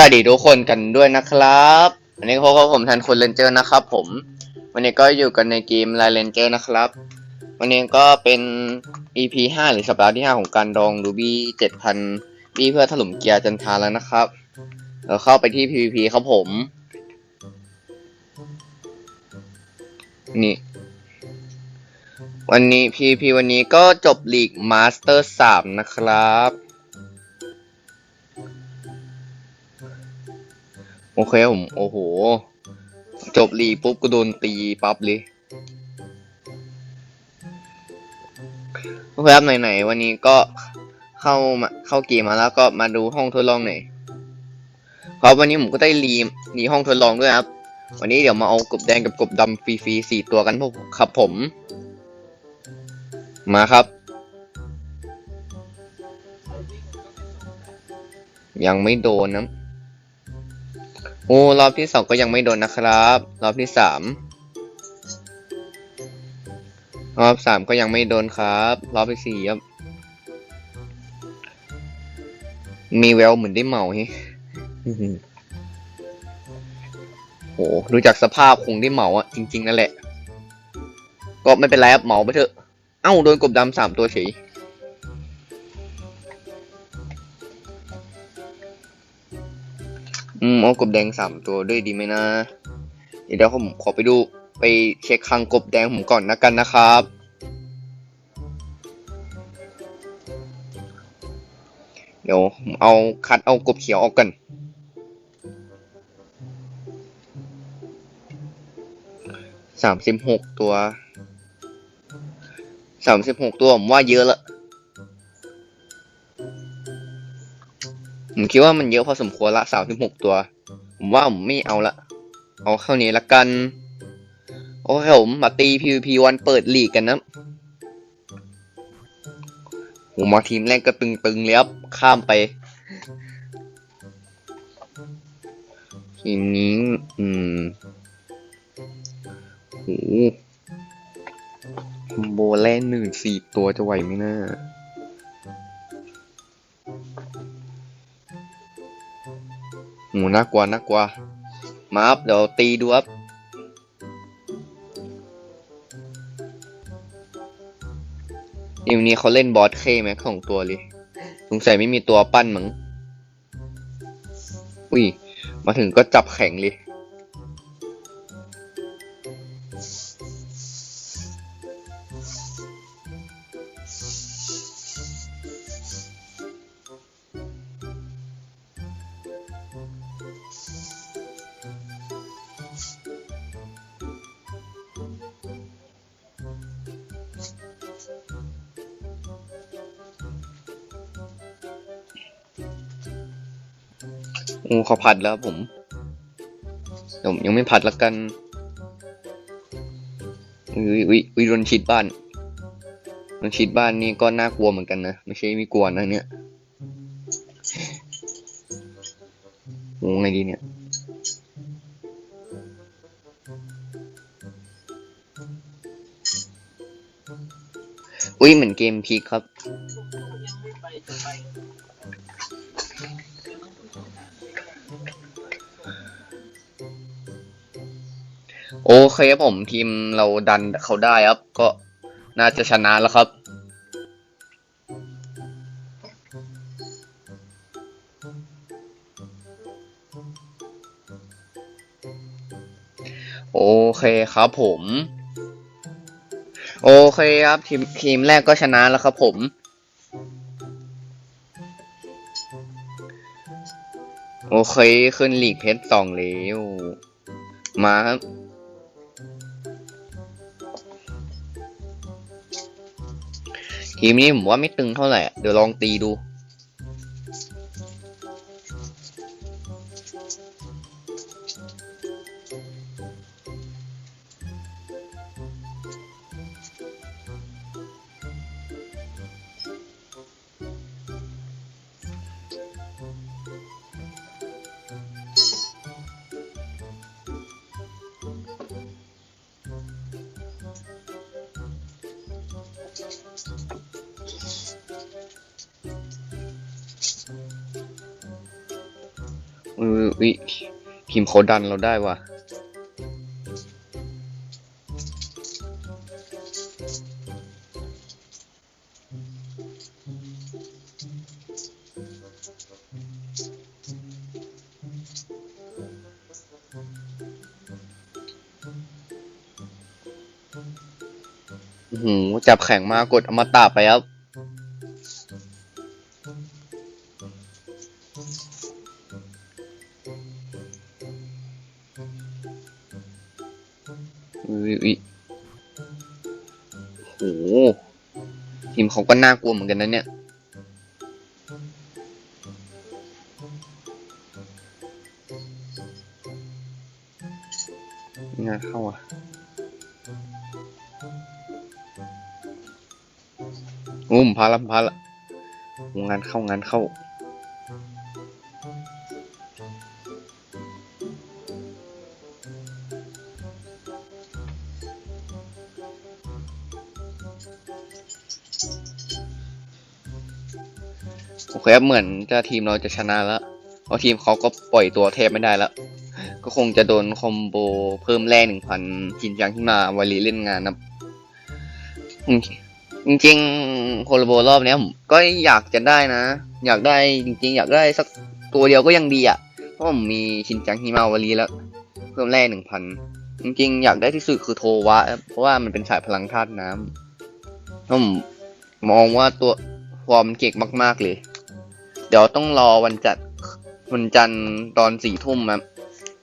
สวัสดีทุกคนกันด้วยนะครับวันนี้พบกับผมทันคนเรนเจอร์นะครับ ผม วันนี้ก็อยู่กันในเกมไลเรนเจอร์นะครับ วันนี้ก็เป็น EP ห้าหรือสัปดาห์ที่ห้าของการดองรูบี้เจ็ดพันบี้เพื่อถล่มเกียร์จันทาแล้วนะครับเราเข้าไปที่ PVP ครับผม นี่ วันนี้ PVP วันนี้ก็จบลีกมาสเตอร์สามนะครับ โอเคผม โอ้โห จบลีปุ๊บก็โดนตีปั๊บเลยโอเคครับไหนๆวันนี้ก็เข้ามาเข้าเกมมาแล้วก็มาดูห้องทดลองหน่อยครับวันนี้ผมก็ได้รีรีห้องทดลองด้วยครับ วันนี้เดี๋ยวมาเอากบแดงกับกบดำฟรีๆสี่ตัวกันพวกครับผม มาครับ ยังไม่โดนนะ โอ้รอบที่สองก็ยังไม่โดนนะครับ รอบที่สามรอบสามก็ยังไม่โดนครับ รอบที่สี่ครับ มีแววเหมือนได้เมาฮ้โหดูจากสภาพคงได้เมาอะจริง ๆ นั่นแหละ ก็ไม่เป็นไรครับเหมาไปเถอะ เอ้าโดนกบดำสามตัวเฉย อืมเอากบแดงสามตัวด้วยดีไหมนะ เดี๋ยวผมขอไปดูไปเช็คคังกบแดงผมก่อนนะกันนะครับ เดี๋ยวผมเอาคัดเอากบเขียวออกกันสามสิบหกตัวสามสิบหกตัวผมว่าเยอะละ ผมคิดว่ามันเยอะพอสมควรละสามสิบหกตัว ผมว่าผมไม่เอาละ เอาเข้านี้ละกัน โอเคผมมาตี PVP วันเปิดลีกกันนะผมมาทีมแรกก็ตึงๆเลยครับ ข้ามไป ทีมนี้ อืมโหคอมโบแรกหนึ่งสี่ตัวจะไหวไหมนะโหน่ากลัวน่ากลัว มาอับเดี๋ยวตีดูครับอีวนี้เขาเล่นบอสเคแม็กของตัวเลยสงสัยไม่มีตัวปั้นมั้งอุ้ย มาถึงก็จับแข็งเลย โอ้เขาผัดแล้วผมเดี๋ยวผมยังไม่ผัดละกันอุ้ยอุ้ยอุ้ยโดนชิดบ้านโดนชิดบ้านนี่ก็น่ากลัวเหมือนกันนะ ไม่ใช่ไม่กลัวนะเนี่ยโอ้ไงดีเนี่ยอุ้ยเหมือนเกมพีคครับ โอเคครับผมทีมเราดันเขาได้ครับ ก็น่าจะชนะแล้วครับโอเคครับผม โอเคครับทีมทีมแรกก็ชนะแล้วครับผม โอเคขึ้นลีกเพชรสองแล้วมาครับ ทีมนี้ผมว่าไม่ตึงเท่าไหร่เดี๋ยวลองตีดู ออวิทีมเขาดันเราได้ว่ะโอ้โหจับแข็งมากกดอมตะไปครับ วิวิโอ้โหทีมเขาก็น่ากลัวเหมือนกันนะเนี่ย งานเข้าอะอุ้มพาละพาละงานเข้างานเข้า โอเคเหมือนจะทีมเราจะชนะแล้วเพราะทีมเขาก็ปล่อยตัวเทพไม่ได้แล้ว ก็คงจะโดนคอมโบเพิ่มแร่หนึ่งพันจินจังที่มาวาลีเล่นงานนะจริงๆโคโลโบรอบเนี้ยผมก็อยากจะได้นะ อยากได้จริง ๆ อยากได้สักตัวเดียวก็ยังดีอะเพราะผมมีชินจังฮิมาวารีแล้ว เพิ่มแร่หนึ่งพันจริงๆ อยากได้ที่สุดคือโทวะ เพราะว่ามันเป็นสายพลังธาตุน้ำผมมองว่าตัวฟอร์มเก่งมาก ๆ เลย เดี๋ยวต้องรอวันจัดวันจันทร์ตอนสี่ทุ่มครับ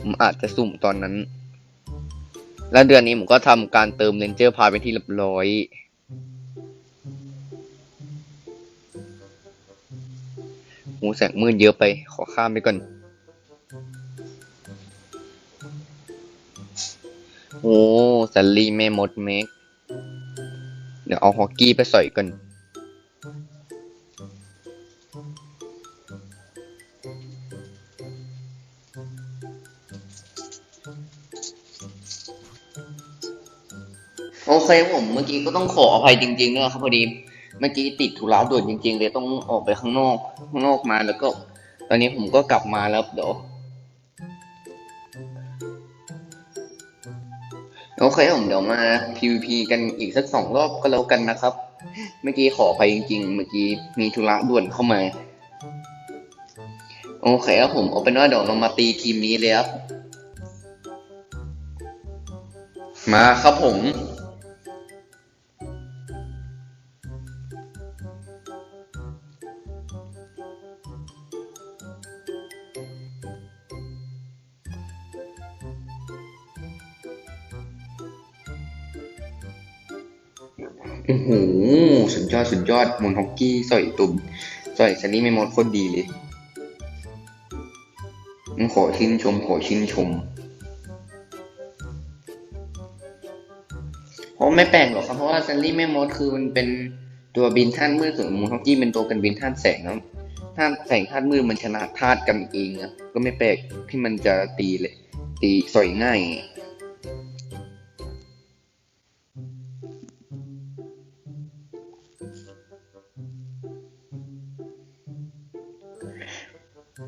ผมอาจจะสุ่มตอนนั้น แล้วเดือนนี้ผมก็ทำการเติมเรนเจอร์พาเป็นที่เรียบร้อยหูแสงมืดเยอะไป ขอข้ามไปก่อนโอ้สัลลี่แม่มดเมก เดี๋ยวเอาฮอกกี้ไปใส่ก่อน โอเคผมเมื่อกี้ก็ต้องขออภัยจริงๆนะครับพอดี เมื่อกี้ติดธุระด่วนจริง ๆ เลยต้องออกไปข้างนอกข้างนอกมาแล้วก็ ตอนนี้ผมก็กลับมาแล้วเดี๋ยวโอเคผมเดี๋ยวมา PVP กันอีกสักสองรอบก็แล้วกันนะครับ เมื่อกี้ขออภัยจริง ๆ เมื่อกี้มีธุระด่วนเข้ามา โอเคครับผมเอาเป็นว่าเดี๋ยวเรามาตีทีมนี้เลยครับ มาครับผม โอ้โหสุดยอดสุดยอดมนฮอกกี้สอยตุ่มสอยซันนี่ไม่มดโคตรดีเลยขอชื่นชมขอชื่นชมเพราะไม่แปลกหรอกครับเพราะว่าซันนี่แม่มดคือมันเป็นตัวบินท่านมืดส่วนมูนฮอกกี้เป็นตัวกันบินท่านแสงนะท่านแสงท่านมืดมันชนะธาตุกันเองนะก็ไม่แปลกที่มันจะตีเลย ตีสอยง่าย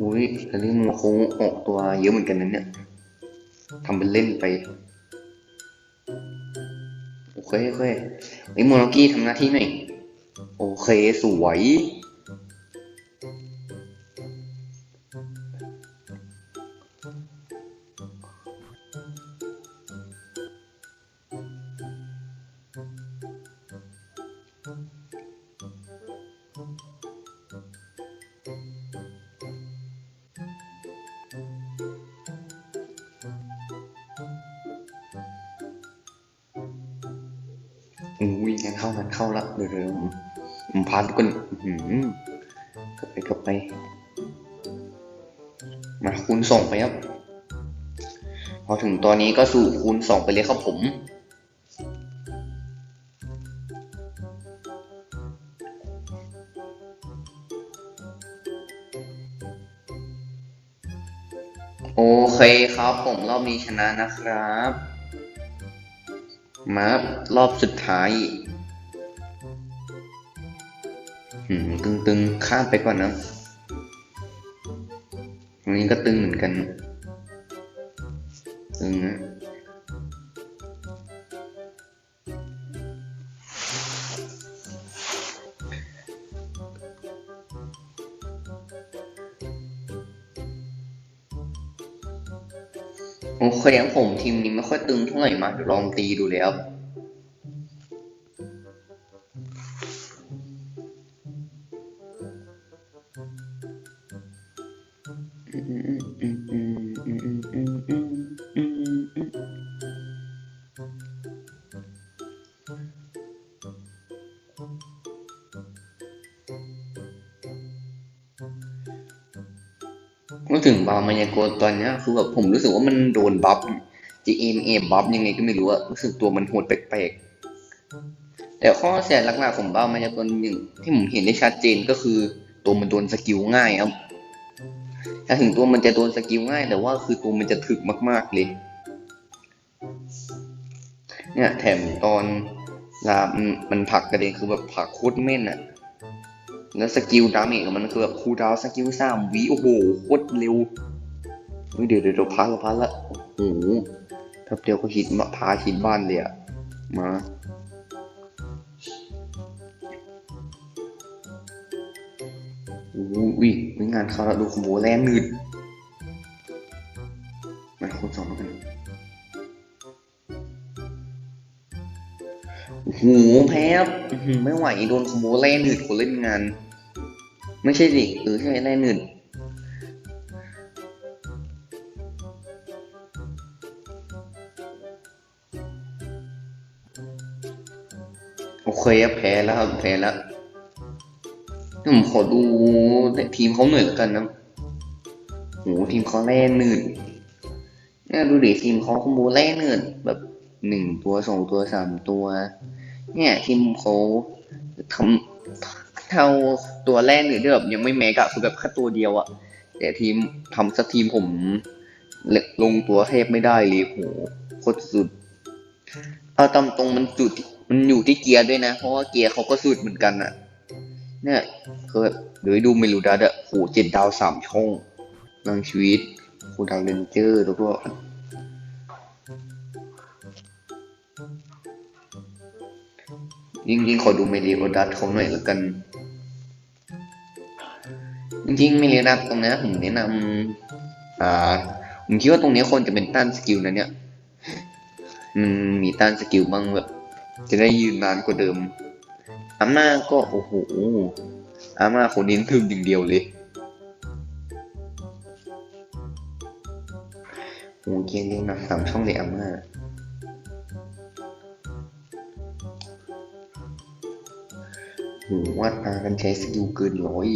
อุ้ยอันนี้มันคงออกตัวเยอะเหมือนกันนะเนี่ยทำเป็นเล่นไป โอเคโอเคไอ้โมโนกี้ทำหน้าที่หน่อยโอเค สวย อุ้ยงานเข้างานเข้าละเดี๋ยวเดี๋ยวผมผมพาทุกคนอื้อหือกลับไปกลับไป มาคูณสองไปครับ พอถึงตอนนี้ก็สู่คูณสองไปเลยครับผมโอเคครับผมรอบนี้ชนะนะครับ มารอบสุดท้ายตึงตึงๆข้ามไปก่อนนะตรงนี้ก็ตึงเหมือนกัน ตึงนะ โอเคครังผมทีมนี้ไม่ค่อยตึงเท่าไหร่มาลองตีดูแล้วอืมอืมอืมอืมอืมอืมายากลตอนเนี้ยคือแบบผมรู้สึกว่ามันโดนบัฟ GMA บัฟยังไงก็ไม่รู้อะรู้สึกตัวมันโหดแปลกๆ แต่ข้อเสียหลักๆของบ้ามายากลหนึ่งที่ผมเห็นได้ชัดเจนก็คือ ตัวมันโดนสกิลง่ายครับถ้าถึงตัวมันจะโดนสกิลง่าย แต่ว่าคือตัวมันจะถึกมาก ๆเลย เนี่ยแถมตอนลามันมันผลักกระเด็นคือแบบผลักโคตรแม่นอะ แล้วสกิลดาเมจของมันคือแบบคูลดาวน์สกิลสามวิโอ้โหโคตรเร็วเฮ้ยเดี๋ยวเดี๋ยวเดี๋ยวพักละพักละโอ้โหแป๊บเดียวก็ฮิตมาพาฮิตบ้านเลยอะมาโอ้โหวิวิงานเขาละดูขโมยแรงหนืดมาคนสองแล้วกันโอ้โหแพ้ครับอื้อหือไม่ไหวโดนขโมยแรงหนืดคนเล่นงาน ไม่ใช่ดิเออใช่แร่หนึ่งโอเคครับแพ้แล้วครับแพ้แล้วผมขอดูทีมเขาหน่อยแล้วกันนะโหทีมเขาแร่หนึ่งเนี่ยดูดิทีมเขาคอมโบแร่หนึ่งแบบหนึ่งตัวสองตัวสามตัว เนี่ยทีมเขาทำ เท่าตัวแรกหรือที่แบยังไม่แมกอะคือแบบแค่ตัวเดียวอะแต่ทีมทำสักทีมผมลงตัวเทพไม่ได้เลยโหโคตรสุด เอาตามตรงมันจุดมันอยู่ที่เกียร์ด้วยนะ เพราะว่าเกียร์เขาก็สุดเหมือนกันอะเนี่ยคือเดี๋ยวดูเมลูดัสอะโหเจ็ดดาวสามช่องลังชีวิตโคดาวเรนเจอร์แล้วก็จริงๆขอดูเมลีโอดัสเขาหน่อยแล้วกัน ริงๆเมลีโอดัสตรงนี้ผมแนะนำอ่าผมคิดว่าตรงนี้คนจะเป็นต้านสกิลนะเนี่ยมันมีต้านสกิลบ้างแบบ จะได้ยืนนานกว่าเดิมอาม่าก็โอ้โหอาม่าคนนี้ทึมอย่างเดียวเลยโอ้เกียร์เรียงหนักสามช่องเลยอาม่าโหวาดตากันใช้สกิลเกินร้อย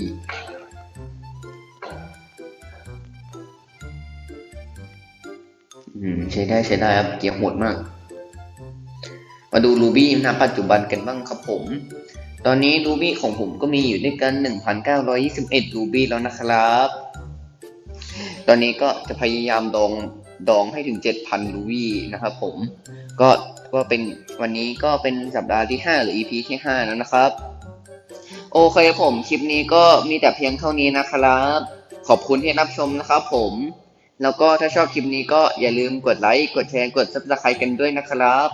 อืม ใช้ได้ใช้ได้ครับ เกียร์โหดมาก มาดูรูบี้ณปัจจุบันกันบ้างครับผม ตอนนี้รูบี้ของผมก็มีอยู่ด้วยกัน 1,921รูบี้แล้วนะครับ ตอนนี้ก็จะพยายามดองดองให้ถึง 7,000รูบี้นะครับผม ก็ก็เป็นวันนี้ก็เป็นสัปดาห์ที่ 5 หรือ EP ที่ 5 แล้วนะครับ โอเคผม คลิปนี้ก็มีแต่เพียงเท่านี้นะครับ ขอบคุณที่รับชมนะครับผม แล้วก็ถ้าชอบคลิปนี้ก็อย่าลืมกดไลค์ กดแชร์ กด subscribe กันด้วยนะครับ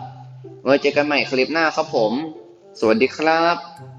ไว้เจอกันใหม่คลิปหน้าครับผม สวัสดีครับ